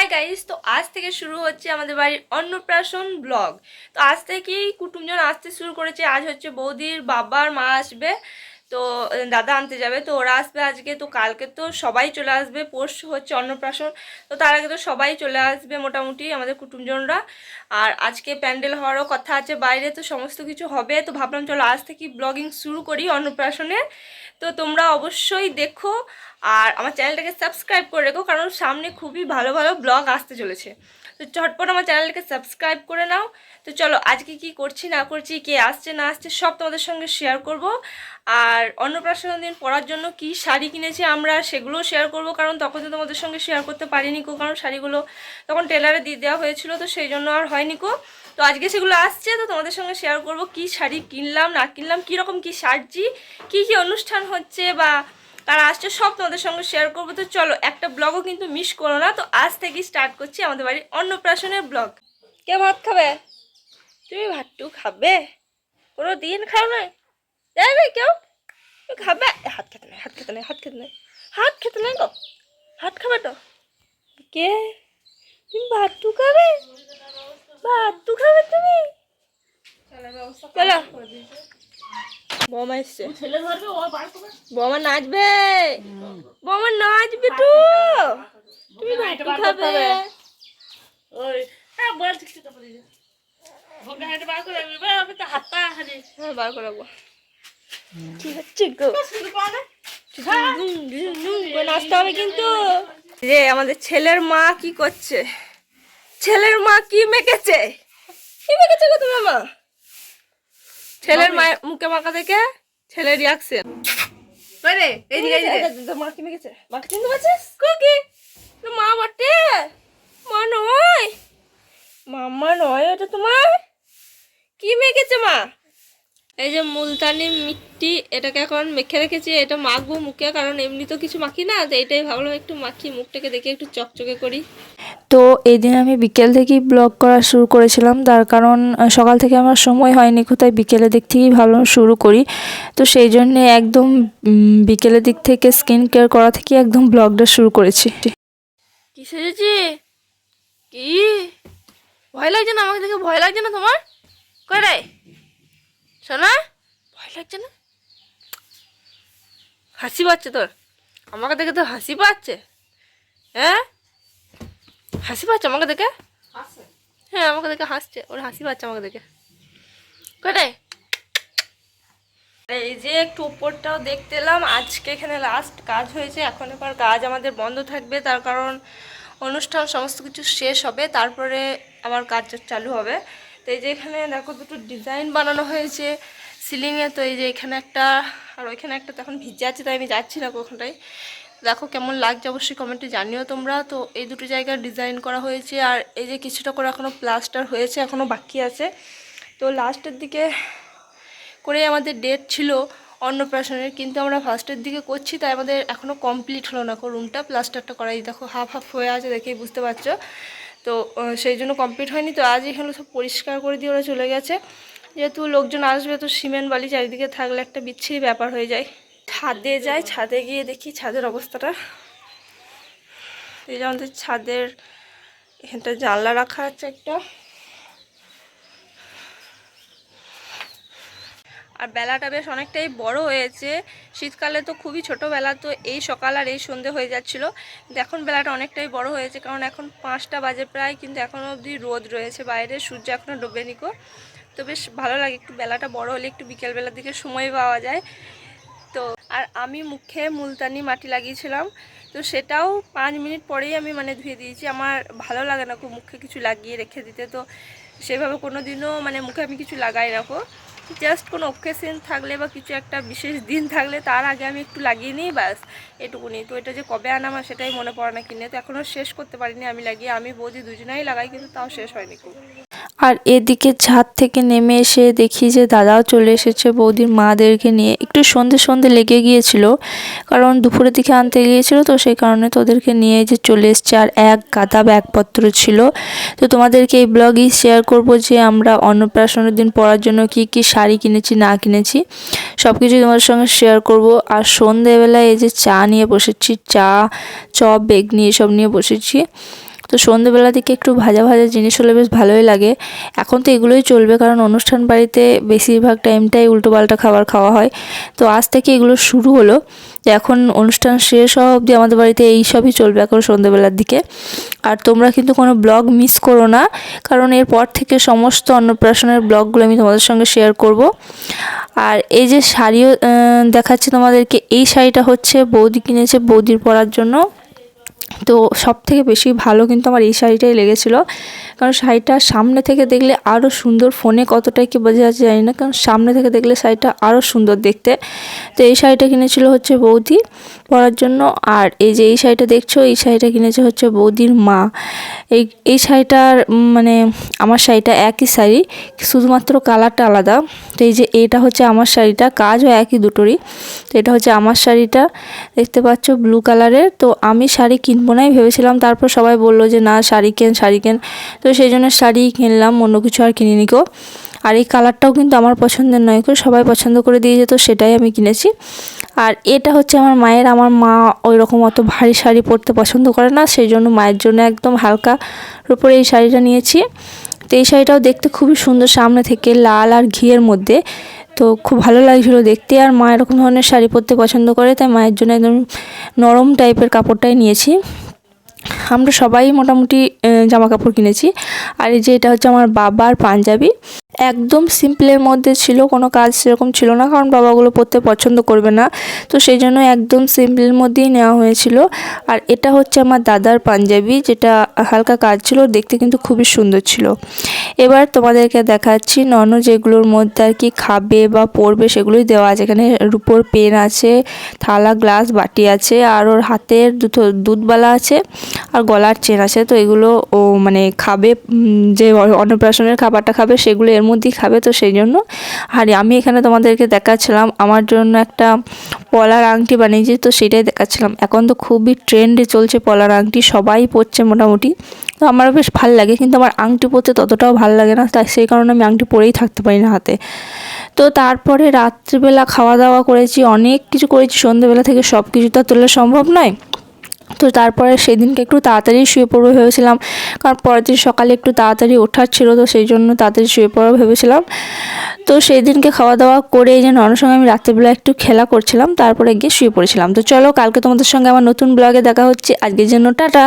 Hi guys তো আজ থেকে শুরু হচ্ছে আমাদের বাড়ির অন্নপ্রাশন ব্লগ। তো আজ থেকেই কুটুমজন আসতে শুরু করেছে। আজ হচ্ছে বৌদির বাবার মা আসবে, তো দাদা আনতে যাবে। তো ওরা আসবে আজকে, তো কালকে তো সবাই চলে আসবে। পরশু হচ্ছে অন্নপ্রাশন, তো তার আগে তো সবাই চলে আসবে মোটামুটি আমাদের কুটুমজনরা। আর আজকে প্যান্ডেল হওয়ারও কথা আছে বাইরে, তো সমস্ত কিছু হবে। তো ভাবলাম চলো আজ থেকে ব্লগিং শুরু করি অন্নপ্রাশনের। তো তোমরা অবশ্যই দেখো। আর আমার চ্যানেলটাকে সাবস্ক্রাইব করে রেখো, কারণ সামনে খুবই ভালো ভালো ব্লগ আসতে চলেছে। তো চটপট আমার চ্যানেলটাকে সাবস্ক্রাইব করে নাও। তো চলো, আজকে কি করছি, না করছি, কে আসছে, না আসছে, সব তোমাদের সঙ্গে শেয়ার করব। আর অন্নপ্রাশন দিন পরার জন্য কি শাড়ি কিনেছি আমরা সেগুলোও শেয়ার করব, কারণ তখন তো তোমাদের সঙ্গে শেয়ার করতে পারিনি কো, কারণ শাড়িগুলো তখন টেলারে দিয়ে দেওয়া হয়েছিল, তো সেই জন্য আর হয়নি কো। তো আজকে সেগুলো আসছে, তো তোমাদের সঙ্গে শেয়ার করব, কি শাড়ি কিনলাম, না কিনলাম কীরকম কি সাজছি, কি কি অনুষ্ঠান হচ্ছে বা তারা আসছে সব তোমাদের সঙ্গে শেয়ার করব। তো চলো একটা ব্লগও কিন্তু মিস করো না। তো আজ থেকেই স্টার্ট করছি আমাদের বাড়ির অন্নপ্রাশনের ব্লগ কে ভাত খাবে? তুমি ভাতটু খাবে? কোনো দিন খাও না। যাবে কেউ? খাবে? হাত খেতে নেই হাত খেতে নেই হাত খেতে নেই হাত খেতে নেই গো। হাত খাবে তো? কে? তুমি ভাতটু খাবে? ভাতটু খাবে তুমি? চলো বৌমা এসছে। বৌমা নাচবে। বৌমা নাচবে তো। তুমি খাবে? হ্যাঁ বার করে গো। নাচতে হবে কিন্তু। রে আমাদের ছেলের মা কি করছে? ছেলের মা কি মেখেছে? কি মেখেছে গো তোমার মা ছেলের মায়ের মুখে মাখা দেখে ছেলের রিয়াকশন এইদিকে এইদিকে মা কি মেখেছে। মাকে চিনতে পারছিস? কি মা বটে। মা নয়। মাম্মা নয় ওটা তোমার? কি মেখেছে মা? এই যে মুলতানি মিট্টি এটাকে এখন মেখে রেখেছি এটা মাখবো মুখে কারণ এমনি তো কিছু মাখি না তো এটাই ভাবলাম একটু মাখি মুখটাকে দেখে একটু চকচকে করি। তো এই দিন আমি বিকেল থেকেই ব্লগ করা শুরু করেছিলাম। তার কারণ সকাল থেকে আমার সময় হয়নি কোথায় বিকেলের দিক থেকেই ভালো শুরু করি। তো সেই জন্যে একদম বিকেলের দিক থেকে স্কিন কেয়ার করা থেকে একদম ব্লগটা শুরু করেছি। কি সেজেছি কি? ভয় লাগছে না? আমাকে দেখে ভয় লাগছে না তোমার? কয় রে? শোনা? ভয় লাগছে না? হাসি পাচ্ছে তোর? আমাকে দেখে তো হাসি পাচ্ছে। হ্যাঁ? হাসি পাচ্ছে আমাকে দেখে? হ্যাঁ আমাকে দেখে হাসছে। ওর হাসি পাচ্ছে আমাকে দেখে। রে এই যে একটু উপরটাও দেখতে এলাম। আজকে এখানে লাস্ট কাজ হয়েছে। এখন এবার কাজ আমাদের বন্ধ থাকবে। তার কারণ অনুষ্ঠান, সমস্ত কিছু শেষ হবে। তারপরে আবার কাজ চালু হবে। তো এই যে এখানে দেখো দুটো ডিজাইন বানানো হয়েছে। সিলিংয়ে তো এই যে এখানে একটা, আর ওইখানে একটা তো এখন ভিজে আছে, তাই আমি যাচ্ছি না ওখানটায় দেখো কেমন লাগছে অবশ্যই কমেন্টে জানিও তোমরা। তো এই দুটো জায়গায় ডিজাইন করা হয়েছে আর এই যে কিছুটা করে এখনও প্লাস্টার হয়েছে এখনও বাকি আছে। তো লাস্টের দিকে করে আমাদের ডেট ছিল অন্নপ্রাশনের, কিন্তু আমরা ফার্স্টের দিকে করছি, তাই আমাদের এখনও কমপ্লিট হলো না। রুমটা প্লাস্টারটা করাই, দেখো হাফ হাফ হয়ে আছে দেখেই বুঝতে পারছ। তো সেই জন্য কমপ্লিট হয়নি। তো আজ এখানে সব পরিষ্কার করে দিয়ে ওরা চলে গেছে। যেহেতু লোকজন আসবে, তো সিমেন্ট বালি চারিদিকে থাকলে একটা বিচ্ছিরি ব্যাপার হয়ে যায়। ছাদে যাই, ছাদে গিয়ে দেখি ছাদের অবস্থাটা। এই যে আমাদের ছাদের, এখানটা জানলা রাখা আছে একটা। আর বেলাটা বেশ অনেকটাই বড় হয়েছে। শীতকালে তো খুবই ছোট বেলা তো এই সকাল আর এই সন্ধে হয়ে যাচ্ছিল। কিন্তু এখন বেলাটা অনেকটাই বড় হয়েছে, কারণ এখন পাঁচটা বাজে প্রায়, কিন্তু এখনও অবধি রোদ রয়েছে। বাইরে সূর্য এখনও ডোবেনি কো তো বেশ ভালো লাগে, একটু বেলাটা বড় হলে একটু বিকেলবেলার দিকে সময় পাওয়া যায়। আর আমি মুখে মুলতানি মাটি লাগিয়েছিলাম। তো সেটাও পাঁচ মিনিট পরেই আমি মানে ধুয়ে দিয়েছি। আমার ভালো লাগে না খুব মুখে কিছু লাগিয়ে রেখে দিতে। তো সেভাবে কোনো দিনও মানে মুখে আমি কিছু লাগাই রাখো জাস্ট কোনো অকেশন থাকলে বা কিছু একটা বিশেষ দিন থাকলে তার আগে আমি একটু লাগিয়ে নিই, ব্যাস, এটুকুনি। তো এটা যে কবে আনা আমার সেটাই মনে পড়ে না কিনে। তো এখনও শেষ করতে পারিনি আমি লাগিয়ে। আমি বৌদি দুজনেই লাগাই, কিন্তু তাও শেষ হয়নি খুব। আর এদিকে ছাদ থেকে নেমে এসে দেখি যে দাদাও চলে এসেছে বৌদির মাদেরকে নিয়ে। একটু সন্ধে সন্ধে লেগে গিয়েছিল, কারণ দুপুরের দিকে আনতে গিয়েছিল তো সেই কারণে তোদেরকে নিয়ে যে চলে এসছে। আর এক গাদা ব্যাগপত্র ছিল। তো তোমাদেরকে এই ব্লগই শেয়ার করব যে আমরা অন্নপ্রাশনের দিন পরার জন্য কি কি শাড়ি কিনেছি, না কিনেছি সব কিছু তোমাদের সঙ্গে শেয়ার করব। আর সন্ধেবেলায় এই যে চা নিয়ে বসেছি, চা, চপ বেগনি এসব নিয়ে বসেছি। তো সন্ধেবেলা দিকে একটু ভাজা ভাজা জিনিস হলে বেশ ভালোই লাগে। এখন তো এগুলোই চলবে কারণ অনুষ্ঠান বাড়িতে বেশিরভাগ টাইমটাই উল্টোপাল্টা খাবার খাওয়া হয়। তো আজ থেকে এগুলো শুরু হলো। এখন অনুষ্ঠান শেষ হওয়া অবধি আমাদের বাড়িতে এই সবই চলবে এখন সন্ধ্যেবেলার দিকে। আর তোমরা কিন্তু কোনো ব্লগ মিস করো না, কারণ এরপর থেকে সমস্ত অন্নপ্রাশনের ব্লগগুলো আমি তোমাদের সঙ্গে শেয়ার করব। আর এই যে শাড়িও দেখাচ্ছি তোমাদেরকে, এই শাড়িটা হচ্ছে বৌদি কিনেছে বৌদির পরার জন্য। তো সব থেকে বেশি ভালো কিন্তু আমার এই শাড়িটাই লেগেছিল। কারণ শাড়িটা সামনে থেকে দেখলে আরও সুন্দর, ফোনে কতটাই কি বোঝা যাচ্ছে জানি না, কারণ সামনে থেকে দেখলে শাড়িটা আরও সুন্দর দেখতে। তো এই শাড়িটা কিনেছিল হচ্ছে বৌদি পরার জন্য, আর এই যে এই শাড়িটা দেখছ, এই শাড়িটা কিনেছে হচ্ছে বৌদির মা। এই এই শাড়িটার মানে আমার শাড়িটা একই শাড়ি, শুধুমাত্র কালারটা আলাদা। তো এই যে এটা হচ্ছে আমার শাড়িটা, কাজও একই দুটোরই। তো এটা হচ্ছে আমার শাড়িটা, দেখতে পাচ্ছ ব্লু কালারের। তো আমি শাড়ি কিনবো নাই ভেবেছিলাম। তারপর সবাই বলল যে, না, শাড়ি কেন শাড়ি কেন। তো সেই জন্য শাড়ি কিনলাম, অন্য কিছু আর কিনিনি নিকো আর এই কালারটাও কিন্তু আমার পছন্দের নয় করে সবাই পছন্দ করে দিয়ে যেত সেটাই আমি কিনেছি। আর এটা হচ্ছে আমার মায়ের, আমার মা ওই রকম অত ভারী শাড়ি পরতে পছন্দ করে না, সেই জন্য মায়ের জন্য একদম হালকা উপরে এই শাড়িটা নিয়েছি। তো এই শাড়িটাও দেখতে খুবই সুন্দর সামনে থেকে লাল আর ঘিয়ের মধ্যে। তো খুব ভালো লাগছিল দেখতে আর মা এরকম ধরনের শাড়ি পরতে পছন্দ করে, তাই মায়ের জন্য একদম নরম টাইপের কাপড়টাই নিয়েছি। আমরা সবাই মোটামুটি জামা কাপড় কিনেছি। আর এই যে এটা হচ্ছে আমার বাবার পাঞ্জাবি। একদম সিম্পলের মধ্যে ছিল, কোনো কাজ সেরকম ছিল না, কারণ বাবাগুলো পরতে পছন্দ করবে না। তো সেই জন্য একদম সিম্পলের মধ্যেই নেওয়া হয়েছিল। আর এটা হচ্ছে আমার দাদার পাঞ্জাবি, যেটা হালকা কাজ ছিল, দেখতে কিন্তু খুবই সুন্দর ছিল। এবার তোমাদেরকে দেখাচ্ছি নন যেগুলোর মধ্যে আর কি খাবে বা পরবে সেগুলোই দেওয়া আছে। এখানে রুপোর পেন আছে, থালা, গ্লাস, বাটি আছে, আর ওর হাতের দুটো দুধবালা আছে, আর গলার চেন আছে। তো এগুলো ও মানে খাবে যে অন্নপ্রাশনের খাবারটা খাবে সেগুলো এর মধ্যেই খাবে তো সেই জন্য আর আমি এখানে তোমাদেরকে দেখাচ্ছিলাম, আমার জন্য একটা পলার আংটি বানিয়েছি তো সেটাই দেখাচ্ছিলাম। এখন তো খুবই ট্রেন্ডে চলছে পলার আংটি, সবাই পরছে মোটামুটি। তো আমারও বেশ ভালো লাগে, কিন্তু আমার আংটি পরতে ততটাও ভালো লাগে না, তাই সেই কারণে আমি আংটি পরেই থাকতে পারি না হাতে। তো তারপরে রাত্রিবেলা খাওয়া দাওয়া করেছি, অনেক কিছু করেছি, সন্ধ্যেবেলা থেকে সব কিছু তো তোলা সম্ভব নয়। তো তারপরে সেদিনকে একটু তাড়াতাড়ি শুয়ে পড়ব ভেবেছিলাম। কারণ পরের দিন সকালে একটু তাড়াতাড়ি ওঠার ছিল তো সেই জন্য তাড়াতাড়ি শুয়ে পড়ব ভেবেছিলাম। তো সেই দিনকে খাওয়া দাওয়া করে এই যে ননের সঙ্গে আমি রাত্রেবেলা একটু খেলা করছিলাম, তারপরে গিয়ে শুয়ে পড়েছিলাম। তো চলো, কালকে তোমাদের সঙ্গে আমার নতুন ব্লগে দেখা হচ্ছে। আজকের জন্য টাটা।